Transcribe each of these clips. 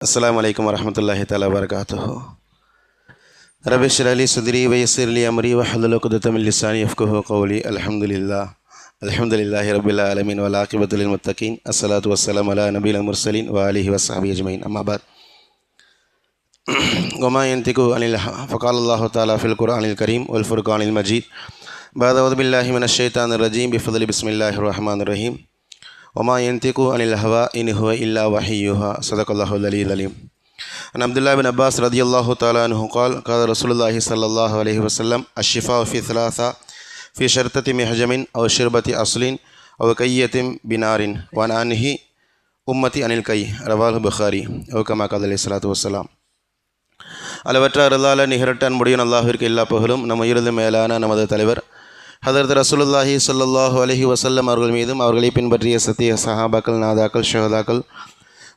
السلام عليكم ورحمة الله تعالى وبركاته. رب اشرح لي صدري ويسر لي أمري واحلل عقدة من لساني يفقهوا قولي. الحمد لله الحمد لله رب العالمين والعاقبة للمتقين. الصلاة والسلام على نبي المرسلين وآله وصحبه أجمعين. أما بعد. وما ينطق عن الهوى فقال الله تعالى في القرآن الكريم والفرقان المجيد. بعد أعوذ بالله من الشيطان الرجيم. بفضل بسم الله الرحمن الرحيم. وما ينطق عن الهوى إن هو إلا وحي يوحى صدق الله العلي العليم عن عبد الله بن عباس رضي الله تعالى عنه قال قال رسول الله صلى الله عليه وسلم الشفاء في ثلاثة في شرطة محجم أو شربة أصل أو كية بنار وعن عنه أمتي عن الكي رواه البخاري أو كما قال عليه الصلاة والسلام அளவற்ற அருளால நிகரட்ட அன்புடையும் அல்லாஹிற்கு எல்லா புகழும் நம்ம இறுதி மேலான நமது தலைவர் ஹதரத் ரசூலுல்லாஹி ஸல்லல்லாஹு அலஹி வசல்லம் அவர்கள் மீதும் அவர்களை பின்பற்றிய சத்திய சஹாபாக்கள் நாதாக்கள் ஷஹதாக்கள்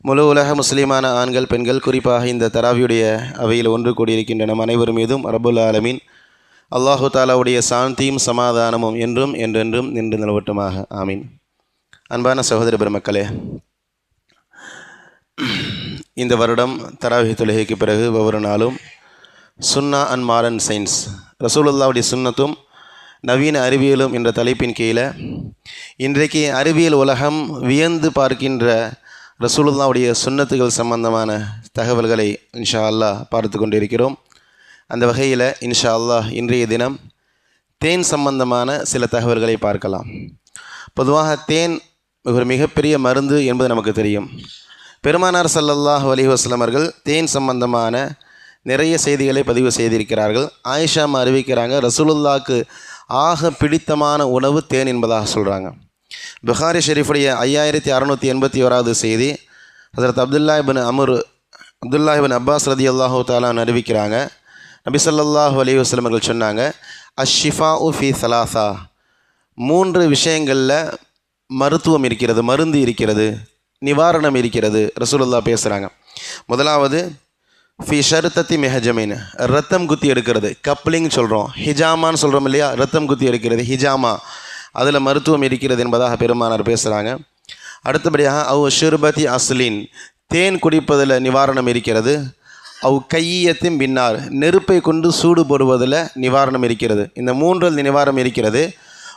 முழு உலக முஸ்லீமான ஆண்கள் பெண்கள் குறிப்பாக இந்த தராவியுடைய அவையில் ஒன்று கூடியிருக்கின்ற நம் அனைவர் மீதும் ரபுல் ஆலமீன். அல்லாஹு தாலாவுடைய சாந்தியும் சமாதானமும் என்றும் என்றென்றும் நின்று நிலவட்டுமாக. ஆமீன். அன்பான சகோதர பெருமக்களே இந்த வருடம் தராவி தொழுகைக்கு பிறகு ஒவ்வொரு நாளும் சுன்னா அண்ட் மாடர்ன் சயின்ஸ் ரசூலுல்லாவுடைய சுன்னத்தும் நவீன அறிவியலும் என்ற தலைப்பின் கீழே இன்றைக்கு அறிவியல் உலகம் வியந்து பார்க்கின்ற ரசூலுல்லாவுடைய சுன்னத்துகள் சம்பந்தமான தகவல்களை இன்ஷா அல்லாஹ் பார்த்து கொண்டிருக்கிறோம். அந்த வகையில் இன்ஷா அல்லாஹ் இன்றைய தினம் தேன் சம்பந்தமான சில தகவல்களை பார்க்கலாம். பொதுவாக தேன் ஒரு மிகப்பெரிய மருந்து என்பது நமக்கு தெரியும். பெருமானார் சல்லல்லாஹ் அலி வஸ்லமர்கள் தேன் சம்பந்தமான நிறைய செய்திகளை பதிவு செய்திருக்கிறார்கள். ஆயிஷாமா அறிவிக்கிறாங்க ரசூலுல்லாக்கு ஆக பிடித்தமான உணவு தேன் என்பதாக சொல்கிறாங்க புகாரி ஷெரீஃபுடைய ஐயாயிரத்தி அறநூற்றி எண்பத்தி ஓராவது செய்தி Hazrat Abdullah ibn Amr Abdullah ibn Abbas ரதி அல்லாஹூ தாலான் அறிவிக்கிறாங்க. நபி ஸல்லல்லாஹு அலைஹி அவர்கள் சொன்னாங்க அஷிஃபா உஃபி சலாசா மூன்று விஷயங்களில் மருத்துவம் இருக்கிறது மருந்து இருக்கிறது நிவாரணம் இருக்கிறது ரசூலுல்லா பேசுகிறாங்க முதலாவது ஃபி ஷருத்தத்தி மெஹஜமீன் ரத்தம் குத்தி எடுக்கிறது கப்ளிங் சொல்கிறோம் ஹிஜாமான்னு சொல்கிறோம் இல்லையா ரத்தம் குத்தி எடுக்கிறது ஹிஜாமா அதில் மருத்துவம் இருக்கிறது என்பதாக பெருமானார் பேசுகிறாங்க அடுத்தபடியாக அவ் ஷிர்பதி அஸ்லின் தேன் குடிப்பதில் நிவாரணம் இருக்கிறது அவ் கையத்தின் பின்னார் நெருப்பை கொண்டு சூடு போடுவதில் நிவாரணம் இருக்கிறது இந்த மூன்றில் நிவாரணம் இருக்கிறது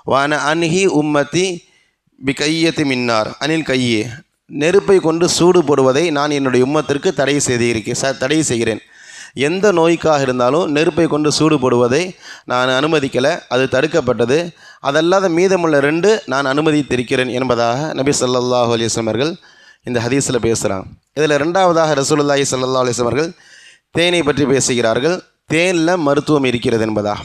வான அன்ஹி உம்மத்தி பி கையத்து மின்னார் அனில் கையே நெருப்பை கொண்டு சூடு போடுவதை நான் என்னுடைய உம்மத்திற்கு தடை செய்திருக்கேன் ச தடை செய்கிறேன். எந்த நோய்க்காக இருந்தாலும் நெருப்பை கொண்டு சூடு போடுவதை நான் அனுமதிக்கலை அது தடுக்கப்பட்டது. அதல்லாத மீதமுள்ள ரெண்டு நான் அனுமதித்திருக்கிறேன் என்பதாக நபி ஸல்லல்லாஹு அலைஹி அவர்கள் இந்த ஹதீஸில் பேசுகிறான் இதில் ரெண்டாவதாக ரசூலுல்லாஹி சல்லா அலைஹி அவர்கள் தேனை பற்றி பேசுகிறார்கள். தேனில் மருத்துவம் இருக்கிறது என்பதா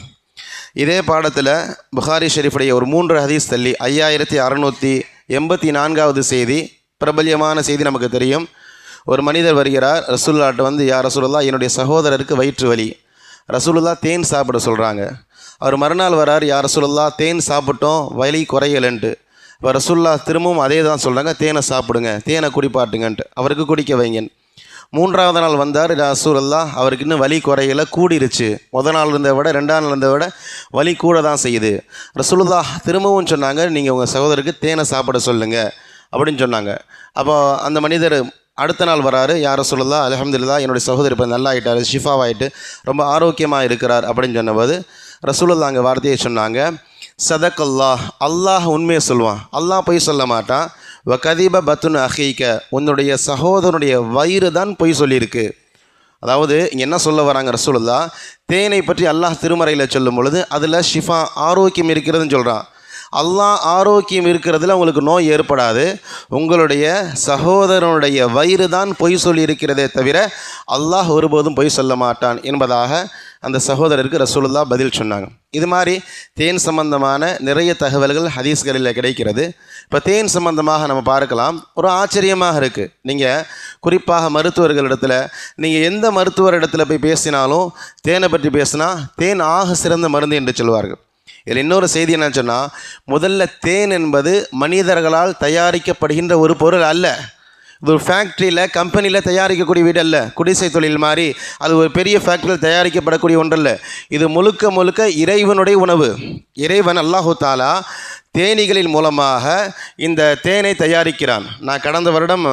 இதே பாடத்தில் புகாரி ஷெரீஃபுடைய ஒரு மூன்று ஹதீஸ் தள்ளி ஐயாயிரத்தி அறநூற்றி எண்பத்தி நான்காவது செய்தி பிரபல்யமான செய்தி நமக்கு தெரியும். ஒரு மனிதர் வருகிறார் ரசூல்லாட்ட வந்து யார் ரசூலுல்லா என்னுடைய சகோதரருக்கு வயிற்று வலி. ரசூலுல்லா தேன் சாப்பிட சொல்கிறாங்க அவர் மறுநாள் வரார் யார் ரசூலுல்லா தேன் சாப்பிட்டோம் வலி குறையலன்ட்டு. இப்போ ரசூல்லா திரும்பவும் அதே தான் சொல்கிறாங்க தேனை சாப்பிடுங்க தேனை குடிப்பாட்டுங்கன்ட்டு. அவருக்கு குடிக்க வைங்க மூன்றாவது நாள் வந்தார் ரசூலல்லா அவருக்கு இன்னும் வலி குறையலை கூடிருச்சு. முத நாள் இருந்த விட ரெண்டாம் நாள் இருந்த விட வலி கூட தான் செய்யுது. ரசூலுல்லா திரும்பவும் சொன்னாங்க நீங்கள் உங்கள் சகோதரருக்கு தேனை சாப்பிட சொல்லுங்கள் அப்படின்னு சொன்னாங்க. அப்போ அந்த மனிதர் அடுத்த நாள் வராரு. யார் ரசூலுல்லா அலமதுல்லா என்னுடைய சகோதரி இப்போ நல்லா ஆகிட்டார் ஷிஃபாவாயிட்டு ரொம்ப ஆரோக்கியமாக இருக்கிறார். அப்படின்னு சொன்னபோது ரசூலுல்லா அங்கே வார்த்தையை சொன்னாங்க. சதக்கல்லா அல்லாஹ் உண்மையை சொல்லுவான். அல்லாஹ் பொய் சொல்ல மாட்டான். வ கதீப பத்துன் அஹீக்க உன்னுடைய சகோதரனுடைய வயிறு தான் பொய் சொல்லியிருக்கு. அதாவது என்ன சொல்ல வராங்க ரசூலுல்லா தேனை பற்றி அல்லாஹ் திருமறையில் சொல்லும் பொழுது அதில் ஷிஃபா ஆரோக்கியம் இருக்கிறதுன்னு சொல்கிறான் அல்லாஹ் ஆரோக்கியம் இருக்கிறதுல உங்களுக்கு நோய் ஏற்படாது. உங்களுடைய சகோதரனுடைய வயிறு தான் பொய் சொல்லி இருக்கிறதே தவிர அல்லாஹ் ஒருபோதும் பொய் சொல்ல மாட்டான் என்பதாக அந்த சகோதரருக்கு ரசூலுல்லா பதில் சொன்னாங்க. இது மாதிரி தேன் சம்பந்தமான நிறைய தகவல்கள் ஹதீஸ்களில் கிடைக்கிறது. இப்போ தேன் சம்பந்தமாக நம்ம பார்க்கலாம். ஒரு ஆச்சரியமாக இருக்குது நீங்கள் குறிப்பாக மருத்துவர்களிடத்தில் நீங்கள் எந்த மருத்துவர் இடத்துல போய் பேசினாலும் தேனை பற்றி பேசினா தேன் ஆக சிறந்த மருந்து என்று சொல்வார்கள். இதில் இன்னொரு செய்தி என்ன சொன்னால் முதல்ல தேன் என்பது மனிதர்களால் தயாரிக்கப்படுகின்ற ஒரு பொருள் அல்ல. இது ஒரு ஃபேக்ட்ரியில் கம்பெனியில் தயாரிக்கக்கூடிய வீடு அல்ல. குடிசை தொழில் மாதிரி அது ஒரு பெரிய ஃபேக்ட்ரியில் தயாரிக்கப்படக்கூடிய ஒன்றல்ல. இது முழுக்க முழுக்க இறைவனுடைய உணவு. இறைவன் அல்லாஹு தாலா தேனீகளின் மூலமாக இந்த தேனை தயாரிக்கிறான். நான் கடந்த வருடம்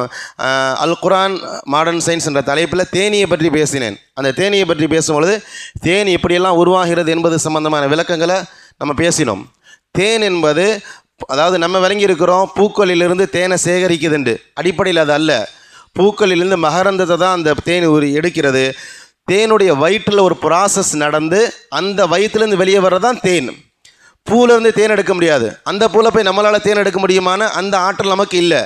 அல் குரான் மாடர்ன் சயின்ஸ் என்ற தலைப்பில் தேனியை பற்றி பேசினேன். அந்த தேனியை பற்றி பேசும்பொழுது தேன் எப்படியெல்லாம் உருவாகிறது என்பது சம்பந்தமான விளக்கங்களை நம்ம பேசினோம். தேன் என்பது அதாவது நம்ம விளங்கி இருக்கிறோம் பூக்களிலிருந்து தேனை சேகரிக்குதுண்டு. அடிப்படையில் அது அல்ல. பூக்களிலிருந்து மகரந்தத்தை தான் அந்த தேன் ஒரு எடுக்கிறது. தேனுடைய வயிற்றில் ஒரு ப்ராசஸ் நடந்து அந்த வயிற்றுலேருந்து வெளியே வர்றதான் தேன். பூலேருந்து தேன் எடுக்க முடியாது. அந்த பூவில் போய் நம்மளால் தேன் எடுக்க முடியுமான அந்த ஆற்றல் நமக்கு இல்லை.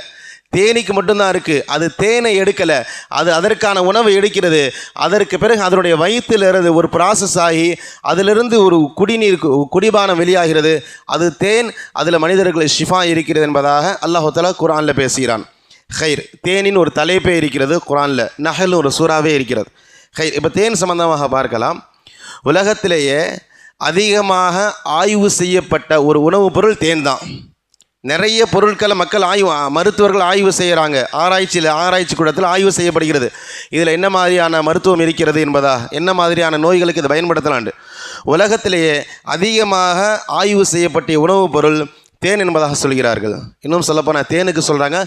தேனிக்கு மட்டும்தான் இருக்குது அது தேனை எடுக்கலை. அது அதற்கான உணவை எடுக்கிறது. அதற்கு பிறகு அதனுடைய வயிற்றிலிருந்து ஒரு ப்ராசஸ் ஆகி அதிலிருந்து ஒரு குடிநீர் குடிபானம் வெளியாகிறது. அது தேன் அதில் மனிதர்களுக்கு ஷிஃபா இருக்கிறது என்பதாக அல்லாஹு குரானில் பேசுகிறான். ஹைர் தேனின் ஒரு தலைப்பே இருக்கிறது குரானில் நகல் ஒரு சூறாவே இருக்கிறது. ஹைர் இப்போ தேன் சம்பந்தமாக பார்க்கலாம். உலகத்திலேயே அதிகமாக ஆய்வு செய்யப்பட்ட ஒரு உணவுப் பொருள் தேன் தான். நிறைய பொருட்களை மக்கள் ஆய்வு மருத்துவர்கள் ஆய்வு செய்கிறாங்க ஆராய்ச்சியில் ஆராய்ச்சி கூடத்தில் ஆய்வு செய்யப்படுகிறது. இதில் என்ன மாதிரியான மருத்துவம் இருக்கிறது என்பதா? என்ன மாதிரியான நோய்களுக்கு இதை பயன்படுத்தலாண்டு உலகத்திலேயே அதிகமாக ஆய்வு செய்யப்பட்ட உணவுப் பொருள் தேன் என்பதாக சொல்கிறார்கள். இன்னும் சொல்லப்போனால் தேனுக்கு சொல்கிறாங்க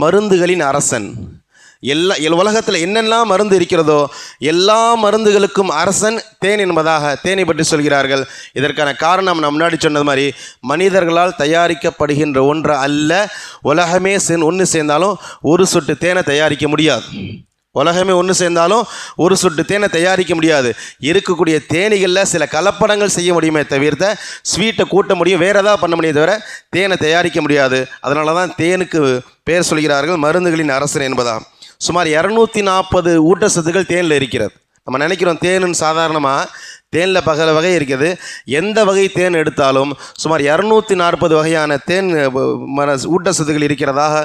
மருந்துகளின் அரசன். எல்லா எல் உலகத்தில் என்னெல்லாம் மருந்து இருக்கிறதோ எல்லா மருந்துகளுக்கும் அரசன் தேன் என்பதாக தேனை பற்றி சொல்கிறார்கள். இதற்கான காரணம் நான் முன்னாடி சொன்னது மாதிரி மனிதர்களால் தயாரிக்கப்படுகின்ற ஒன்று அல்ல. உலகமே சென் ஒன்று சேர்ந்தாலும் ஒரு சொட்டு தேனை தயாரிக்க முடியாது. உலகமே ஒன்று சேர்ந்தாலும் ஒரு சொட்டு தேனை தயாரிக்க முடியாது. இருக்கக்கூடிய தேனீகளில் சில கலப்படங்கள் செய்ய முடியுமே தவிர்த்த ஸ்வீட்டை கூட்ட முடியும். வேறு எதாவது பண்ண முடியும் தவிர தேனை தயாரிக்க முடியாது. அதனால தான் தேனுக்கு பேர் சொல்கிறார்கள் மருந்துகளின் அரசன் என்பதாம். சுமார் இரநூத்தி நாற்பது ஊட்டச்சத்துக்கள் தேனில் இருக்கிறது. நம்ம நினைக்கிறோம் தேனுன்னு சாதாரணமாக தேனில் பகல வகை இருக்குது. எந்த வகை தேன் எடுத்தாலும் சுமார் இரநூத்தி நாற்பது வகையான தேன் ஊட்டச்சத்துக்கள் இருக்கிறதாக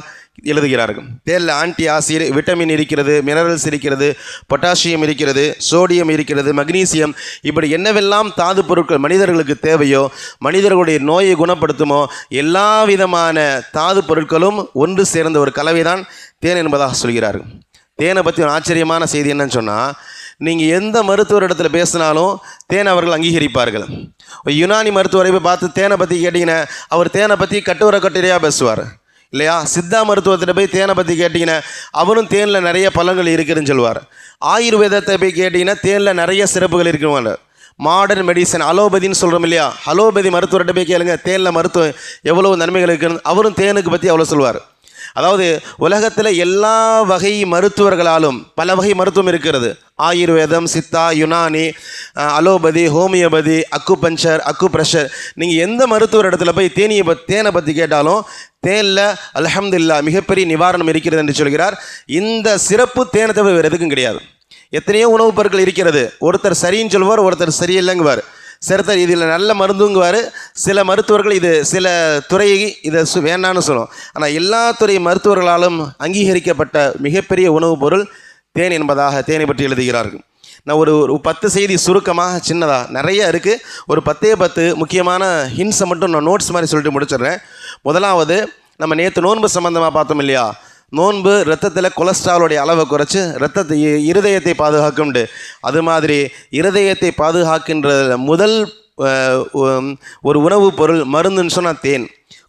எழுதுகிறார்கள். தேனில் ஆன்டி ஆசிட் விட்டமின் இருக்கிறது மினரல்ஸ் இருக்கிறது பொட்டாசியம் இருக்கிறது சோடியம் இருக்கிறது மக்னீசியம் இப்படி என்னவெல்லாம் தாது பொருட்கள் மனிதர்களுக்கு தேவையோ மனிதர்களுடைய நோயை குணப்படுத்துமோ எல்லா விதமான தாது பொருட்களும் ஒன்று சேர்ந்த ஒரு கலவை தான் தேன் என்பதாக சொல்கிறார்கள். தேனை பற்றி ஒரு ஆச்சரியமான செய்தி என்னன்னு சொன்னால் நீங்கள் எந்த மருத்துவர் இடத்துல பேசினாலும் தேனை அவர்கள் அங்கீகரிப்பார்கள். யுனானி மருத்துவரை போய் பார்த்து தேனை பற்றி கேட்டிங்கன்னா அவர் தேனை பற்றி கட்டுரை கட்டுரையாக பேசுவார். இல்லையா? சித்தா மருத்துவத்திட்ட போய் தேனை பற்றி கேட்டிங்கன்னா அவரும் தேனில் நிறைய பலன்கள் இருக்குதுன்னு சொல்லுவார். ஆயுர்வேதத்தை போய் கேட்டிங்கன்னா தேனில் நிறைய சிறப்புகள் இருக்குவாங்க மாடர்ன் மெடிசன் அலோபதின்னு சொல்கிறோம் இல்லையா? அலோபதி மருத்துவர்கிட்ட போய் கேளுங்க தேனில் மருத்துவம் எவ்வளோ நன்மைகள் இருக்குன்னு அவரும் தேனுக்கு பற்றி அவ்வளோ சொல்லுவார். அதாவது உலகத்தில் எல்லா வகை மருத்துவர்களாலும் பல வகை மருத்துவம் இருக்கிறது. ஆயுர்வேதம் Siddha Unani allopathy homeopathy acupuncture acupressure நீங்கள் எந்த மருத்துவர் இடத்துல போய் தேனியை பத் தேனை பற்றி கேட்டாலும் தேனில் அலஹம்துல்லா மிகப்பெரிய நிவாரணம் இருக்கிறது என்று சொல்கிறார். இந்த சிறப்பு தேனை தவிர வேறு எதுக்கும் கிடையாது. எத்தனையோ உணவுப் பொருட்கள் இருக்கிறது. ஒருத்தர் சரின்னு சொல்லுவார் ஒருத்தர் சரியில்லைங்குவார். சிறுத்தர் இதில் நல்ல மருந்துங்குவார். சில மருத்துவர்கள் இது சில துறை இதை சு வேண்டான்னு சொல்லும் ஆனால் எல்லா துறை மருத்துவர்களாலும் அங்கீகரிக்கப்பட்ட மிகப்பெரிய உணவுப் பொருள் தேன் என்பதாக தேனை பற்றி எழுதுகிறார்கள். நான் ஒரு ஒரு பத்து செய்தி சுருக்கமாக சின்னதாக நிறைய இருக்குது ஒரு பத்தே பத்து முக்கியமான ஹின்ஸை மட்டும் நான் நோட்ஸ் மாதிரி சொல்லிட்டு முடிச்சிடுறேன். முதலாவது நம்ம நேற்று நோன்பு சம்மந்தமாக பார்த்தோம் இல்லையா? நோன்பு ரத்தத்தில் கொலஸ்ட்ராலுடைய அளவை குறைச்சி ரத்தத்தை இருதயத்தை பாதுகாக்கும்ண்டு. அது மாதிரி இருதயத்தை பாதுகாக்கின்ற முதல் ஒரு உணவுப் பொருள் மருந்துன்னு சொன்னால் தேன்.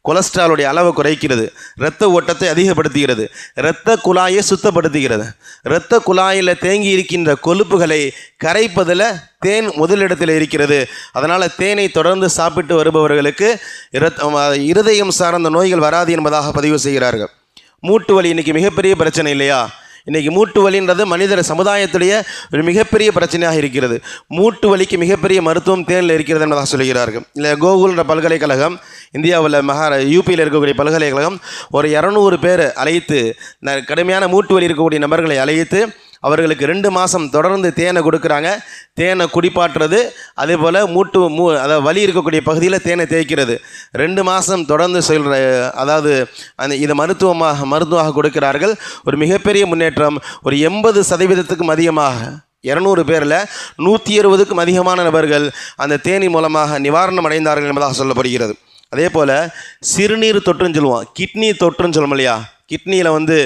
கொலஸ்ட்ராலுடைய அளவை குறைக்கிறது. இரத்த ஓட்டத்தை அதிகப்படுத்துகிறது. இரத்த குழாயை சுத்தப்படுத்துகிறது. இரத்த குழாயில் தேங்கி இருக்கின்ற கொழுப்புகளை கரைப்பதில் தேன் முதலிடத்தில் இருக்கிறது. அதனால் தேனை தொடர்ந்து சாப்பிட்டு வருபவர்களுக்கு இரத்த இருதயம் சார்ந்த நோய்கள் வராது என்பதாக பதிவு செய்கிறார்கள். மூட்டு வலி இன்னைக்கு மிகப்பெரிய பிரச்சனை இல்லையா? இன்னைக்கு மூட்டு வலின்றது மனிதர் சமுதாயத்துடைய ஒரு மிகப்பெரிய பிரச்சனையாக இருக்கிறது. மூட்டு வலிக்கு மிகப்பெரிய மருத்துவம் தேனில் இருக்கிறது என்பதாக சொல்கிறார்கள். இல்லை கோகுல்ன்ற பல்கலைக்கழகம் இந்தியாவில் மகாரா யூபியில் இருக்கக்கூடிய பல்கலைக்கழகம் ஒரு இரநூறு பேர் அழைத்து ந- கடுமையான மூட்டு வலி இருக்கக்கூடிய நபர்களை அழைத்து அவர்களுக்கு ரெண்டு மாதம் தொடர்ந்து தேனை கொடுக்குறாங்க. தேனை குடிப்பாட்டுறது அதே போல் மூட்டு மூ அதாவது வலி இருக்கக்கூடிய பகுதியில் தேனை தேய்க்கிறது. ரெண்டு மாதம் தொடர்ந்து சொல்கிற அதாவது அந்த இதை மருத்துவமாக மருத்துவமாக கொடுக்கிறார்கள். ஒரு மிகப்பெரிய முன்னேற்றம் ஒரு எண்பது சதவீதத்துக்கும் அதிகமாக இரநூறு பேரில் நூற்றி இருபதுக்கும் அதிகமான நபர்கள் அந்த தேனி மூலமாக நிவாரணம் அடைந்தார்கள் என்பதாக சொல்லப்படுகிறது. அதே போல் சிறுநீர் தொற்றுன்னு சொல்லுவோம். கிட்னி தொற்றுன்னு சொல்லுவோம் இல்லையா? கிட்னியில் வந்து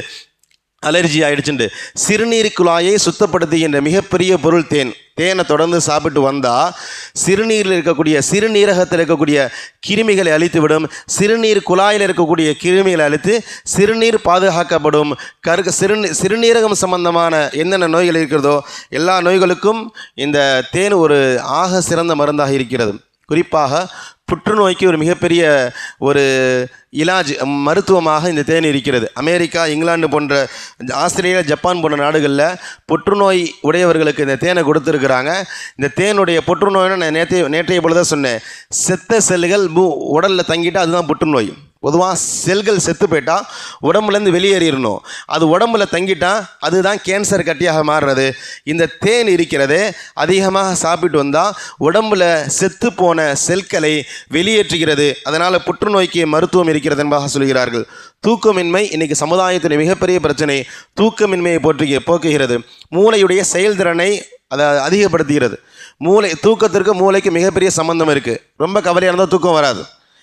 அலர்ஜி ஆகிடுச்சுண்டு சிறுநீர் குழாயை சுத்தப்படுத்துகின்ற மிகப்பெரிய பொருள் தேன். தேனை தொடர்ந்து சாப்பிட்டு வந்தால் சிறுநீரில் இருக்கக்கூடிய சிறுநீரகத்தில் இருக்கக்கூடிய கிருமிகளை அழித்துவிடும். சிறுநீர் குழாயில் இருக்கக்கூடிய கிருமிகளை அழித்து சிறுநீர் பாதுகாக்கப்படும். கரு சிறுநீர் சிறுநீரகம் சம்பந்தமான என்னென்ன நோய்கள் இருக்கிறதோ எல்லா நோய்களுக்கும் இந்த தேன் ஒரு ஆக சிறந்த மருந்தாக இருக்கிறது. குறிப்பாக புற்றுநோய்க்கு ஒரு மிகப்பெரிய ஒரு இலாஜ் மருத்துவமாக இந்த தேன் இருக்கிறது. அமெரிக்கா இங்கிலாந்து போன்ற ஆஸ்திரேலியா ஜப்பான் போன்ற நாடுகளில் புற்றுநோய் உடையவர்களுக்கு இந்த தேனை கொடுத்துருக்குறாங்க. இந்த தேனுடைய புற்றுநோய்னு நான் நேற்றைய நேற்றைய பொழுது சொன்னேன். செத்த செல்லுகள் பூ உடலில் தங்கிட்டு அதுதான் புற்றுநோய். பொதுவாக செல்கள் செத்து போயிட்டால் உடம்புலேருந்து வெளியேறிடணும் அது உடம்புல தங்கிட்டால் அதுதான் கேன்சர் கட்டியாக மாறுறது. இந்த தேன் இருக்கிறதே அதிகமாக சாப்பிட்டு வந்தால் உடம்புல செத்து போன செல்களை வெளியேற்றுகிறது. அதனால் புற்றுநோய்க்கு மருத்துவம் இருக்கிறது என்பதாக சொல்கிறார்கள். தூக்கமின்மை இன்னைக்கு சமுதாயத்தின் மிகப்பெரிய பிரச்சனை. தூக்கமின்மையை போற்றி போக்குகிறது. மூளையுடைய செயல்திறனை அதை அதிகப்படுத்துகிறது. மூளை தூக்கத்திற்கு மூளைக்கு மிகப்பெரிய சம்பந்தம் இருக்குது ரொம்ப கவலையாக இருந்தால் தூக்கம் வராது.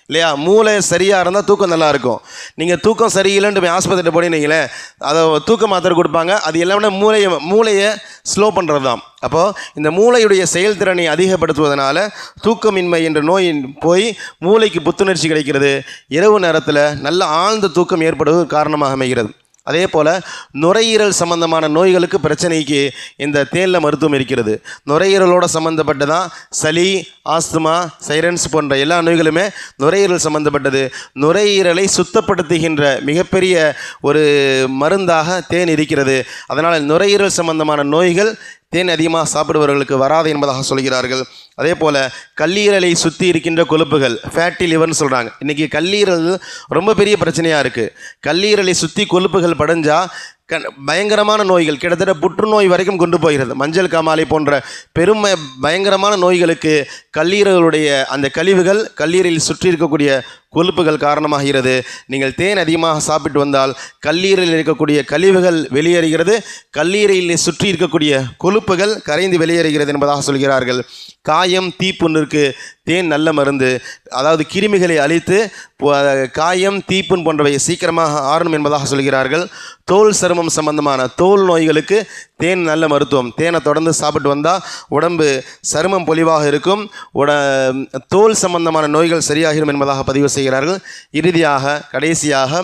இல்லையா? மூளை சரியாக இருந்தால் தூக்கம் நல்லாயிருக்கும் நீங்கள் தூக்கம் சரியில்லைன்னு போய் ஆஸ்பத்திரியில் போனீங்களே அதை தூக்க மாத்திரை கொடுப்பாங்க. அது எல்லாமே மூளையை மூளையை ஸ்லோ பண்ணுறது தான். அப்போது இந்த மூளையுடைய செயல்திறனை அதிகப்படுத்துவதனால தூக்கமின்மை என்ற நோய் போய் மூளைக்கு புத்துணர்ச்சி கிடைக்கிறது. இரவு நேரத்தில் நல்ல ஆழ்ந்த தூக்கம் ஏற்படுவது காரணமாக அமைகிறது. அதே போல் நுரையீரல் சம்பந்தமான நோய்களுக்கு பிரச்சனைக்கு இந்த தேனில் மருத்துவம் இருக்கிறது. நுரையீரலோட சம்மந்தப்பட்டதான் சளி ஆஸ்துமா சைரன்ஸ் போன்ற எல்லா நோய்களுமே நுரையீரல் சம்பந்தப்பட்டது. நுரையீரலை சுத்தப்படுத்துகின்ற மிகப்பெரிய ஒரு மருந்தாக தேன் இருக்கிறது. அதனால் நுரையீரல் சம்பந்தமான நோய்கள் தேன் அதிகமாக சாப்பிடுபவர்களுக்கு வராது என்பதாக சொல்கிறார்கள். அதே போல் கல்லீரலை சுற்றி இருக்கின்ற கொழுப்புகள் ஃபேட்டி லிவர்னு சொல்கிறாங்க இன்றைக்கி கல்லீரல் ரொம்ப பெரிய பிரச்சனையாக இருக்குது கல்லீரலை சுற்றி கொழுப்புகள் படைஞ்சால் க பயங்கரமான நோய்கள் கிட்டத்தட்ட புற்றுநோய் வரைக்கும் கொண்டு போகிறது. மஞ்சள் காமாலை போன்ற பெரும் பயங்கரமான நோய்களுக்கு கல்லீரலுடைய அந்த கழிவுகள் கல்லீரலில் சுற்றி இருக்கக்கூடிய கொழுப்புகள் காரணமாகிறது. நீங்கள் தேன் அதிகமாக சாப்பிட்டு வந்தால் கல்லீரலில் இருக்கக்கூடிய கழிவுகள் வெளியேறுகிறது. கல்லீரலில் சுற்றி இருக்கக்கூடிய கொழுப்புகள் கரைந்து வெளியேறுகிறது என்பதாக சொல்கிறார்கள். காயம் தீப்புண்ணிற்கு தேன் நல்ல மருந்து. அதாவது கிருமிகளை அழித்து காயம் தீப்புண் போன்றவை சீக்கிரமாக ஆறணும் என்பதாக சொல்கிறார்கள். தோல் சருமம் சம்பந்தமான தோல் நோய்களுக்கு தேன் நல்ல மருத்துவம். தேனை தொடர்ந்து சாப்பிட்டு வந்தால் உடம்பு சருமம் பொலிவாக இருக்கும். உட தோல் சம்பந்தமான நோய்கள் சரியாகிடும் என்பதாக பதிவு செய்கிறார்கள். இறுதியாக கடைசியாக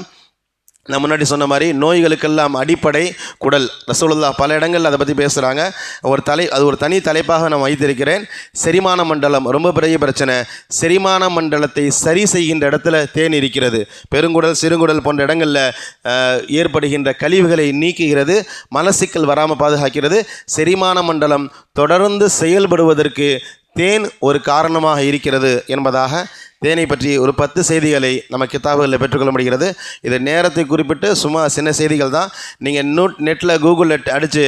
நான் முன்னாடி சொன்ன மாதிரி நோய்களுக்கெல்லாம் அடிப்படை குடல். ரசூலுல்லா பல இடங்களில் அதை பற்றி பேசுகிறாங்க ஒரு தலை அது ஒரு தனி தலைப்பாக நான் வைத்திருக்கிறேன். செரிமான மண்டலம் ரொம்ப பெரிய பிரச்சனை. செரிமான மண்டலத்தை சரி செய்கின்ற இடத்துல தேன் இருக்கிறது. பெருங்குடல் சிறுங்குடல் போன்ற இடங்களில் ஏற்படுகின்ற கழிவுகளை நீக்குகிறது மலசிக்கல் வராமல் பாதுகாக்கிறது. செரிமான மண்டலம் தொடர்ந்து செயல்படுவதற்கு தேன் ஒரு காரணமாக இருக்கிறது என்பதாக தேனை பற்றி ஒரு பத்து செய்திகளை நம்ம கித்தாபுகளில் பெற்றுக்கொள்ள முடிகிறது. இது நேரத்தை குறிப்பிட்டு சும்மா சின்ன செய்திகள் தான். நீங்கள் நோட் நெட்டில் கூகுளில் அடித்து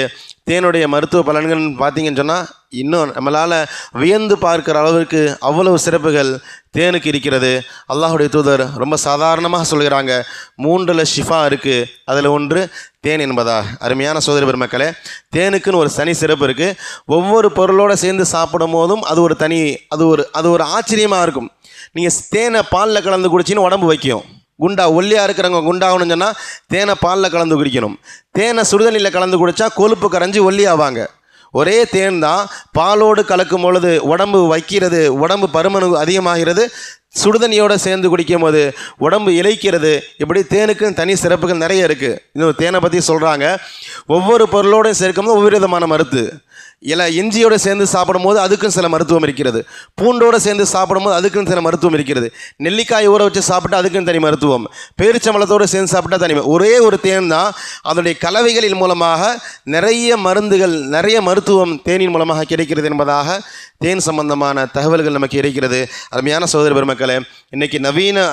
தேனுடைய மருத்துவ பலன்கள்னு பார்த்தீங்கன்னு சொன்னால் இன்னும் நம்மளால் வியந்து பார்க்குற அளவிற்கு அவ்வளவு சிறப்புகள் தேனுக்கு இருக்கிறது. அல்லாஹுடைய தூதர் ரொம்ப சாதாரணமாக சொல்கிறாங்க. மூன்றில் ஷிஃபா இருக்குது அதில் ஒன்று தேன் என்பதா. அருமையான சோதரி பெருமக்களே தேனுக்குன்னு ஒரு தனி சிறப்பு இருக்குது ஒவ்வொரு பொருளோடு சேர்ந்து சாப்பிடும் போதும் அது ஒரு தனி அது ஒரு அது ஒரு ஆச்சரியமாக இருக்கும். நீங்கள் தேனை பாலில் கலந்து குடிச்சின்னு உடம்பு வைக்கும். குண்டா ஒல்லியாக இருக்கிறவங்க குண்டாகணும்னு சொன்னால் தேனை பாலில் கலந்து குடிக்கணும். தேனை சுடுதண்ணியில் கலந்து குடித்தா கொழுப்பு கரைஞ்சி ஒல்லியாவாங்க. ஒரே தேன் தான் பாலோடு கலக்கும் பொழுது உடம்பு வைக்கிறது உடம்பு பருமனு அதிகமாகிறது சுடுதண்ணியோடு சேர்ந்து குடிக்கும் போது உடம்பு இளைக்கிறது. இப்படி தேனுக்கும் தனி சிறப்புகள் நிறைய இருக்குது இன்னும் தேனை பற்றி சொல்கிறாங்க ஒவ்வொரு பொருளோடும் சேர்க்கும்போது ஒவ்வொரு விதமான மருத்து இல்லை இஞ்சியோடு சேர்ந்து சாப்பிடும்போது அதுக்கும் சில மருத்துவம் இருக்கிறது. பூண்டோடு சேர்ந்து சாப்பிடும்போது அதுக்கும் சில மருத்துவம் இருக்கிறது. நெல்லிக்காய் ஊற வச்சு சாப்பிட்டா அதுக்கும் தனி மருத்துவம். பேரிச்சம்பளத்தோடு சேர்ந்து சாப்பிட்டா தனி ஒரே ஒரு தேன் தான் அதனுடைய கலவைகளின் மூலமாக நிறைய மருந்துகள் நிறைய மருத்துவம் தேனின் மூலமாக கிடைக்கிறது என்பதாக தேன் சம்பந்தமான தகவல்கள் நமக்கு இருக்கிறது. அருமையான சோதர பெருமக்களே இன்றைக்கி நவீன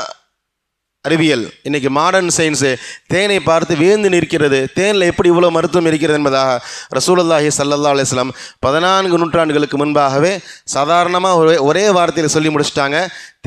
அறிவியல். இன்னைக்கு மாடர்ன் சயின்ஸு தேனை பார்த்து வேந்து நிற்கிறது. தேனில் எப்படி இவ்வளோ மருத்துவம் இருக்கிறது என்பதாக ரசூலல்லாஹி சல்லல்லா அலிஸ்லாம் பதினான்கு நூற்றாண்டுகளுக்கு முன்பாகவே சாதாரணமாக ஒரே ஒரே வார்த்தையில் சொல்லி முடிச்சிட்டாங்க.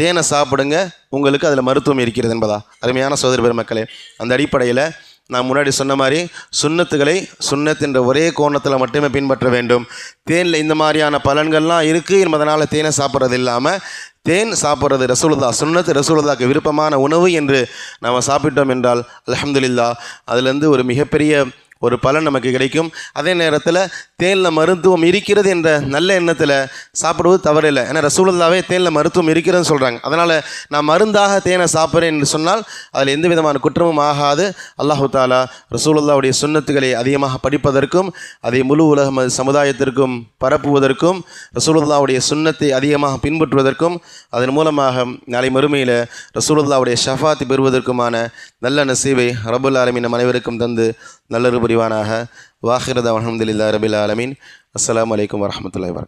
தேனை சாப்பிடுங்க உங்களுக்கு அதில் மருத்துவம் இருக்கிறது என்பதா? அருமையான சோதரி பெருமக்களே அந்த அடிப்படையில் நான் முன்னாடி சொன்ன மாதிரி சுண்ணத்துகளை சுண்ணத் என்ற ஒரே கோணத்தில் மட்டுமே பின்பற்ற வேண்டும். தேனில் இந்த மாதிரியான பலன்கள்லாம் இருக்குது என்பதனால் தேனை சாப்பிட்றது இல்லாமல் தேன் சாப்பிட்றது ரசூலுல்லா சுன்னத்து ரசூலுல்லாக்கு விருப்பமான உணவு என்று நாம் சாப்பிட்டோம் என்றால் அலமதுல்லா அதுலேருந்து ஒரு மிகப்பெரிய ஒரு பலன் நமக்கு கிடைக்கும். அதே நேரத்தில் தேனில் மருத்துவம் இருக்கிறது என்ற நல்ல எண்ணத்தில் சாப்பிடுவது தவறில்லை. ஏன்னா ரசூலுல்லாவே தேனில் மருத்துவம் இருக்கிறதுன்னு சொல்கிறாங்க அதனால் நான் மருந்தாக தேனை சாப்பிட்றேன் என்று சொன்னால் அதில் எந்த விதமான குற்றமும் ஆகாது. அல்லாஹு தாலா ரசூலுல்லாவுடைய சுண்ணத்துக்களை அதிகமாக படிப்பதற்கும் அதை முழு உலக ம- சமுதாயத்திற்கும் பரப்புவதற்கும் ரசூலுல்லாவுடைய சுண்ணத்தை அதிகமாக பின்பற்றுவதற்கும் அதன் மூலமாக நாளை மறுமையில் ரசூலுல்லாவுடைய ஷஃபாத்தி பெறுவதற்குமான நல்ல நசீவை ரபுல் ஆலமின் அனைவருக்கும் தந்து நல்லொரு புரிவானாக. வாஹிரத அலமதுல்லா ரபில் ஆலமீன். அஸ்லாம் வலைக்கம் வரமத்துல வபரகாத்துஹு.